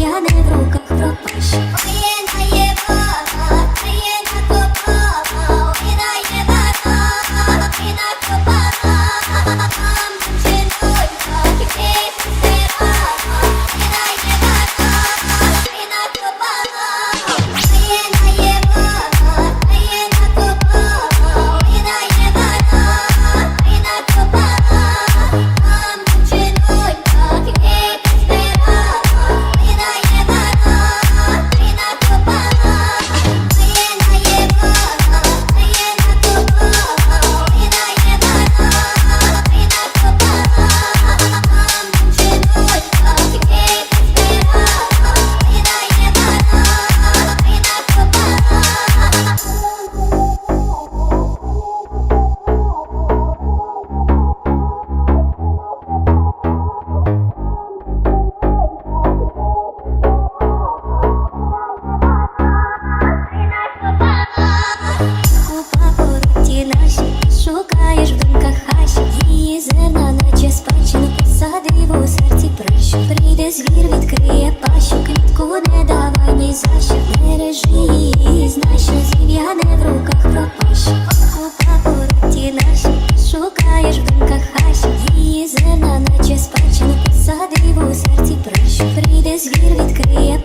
зів'яне в руках пропащі. Посадив у серці пращу. Прийде звір, відкриє пащу, квітку не давай ні за що. Бережи її, знай, що зів'яне в руках пропащу. Купа пороті наші, шукаєш в думках хащі Її зерна, наче спадщину. Посадив у серці пращу. Прийде звір, відкриє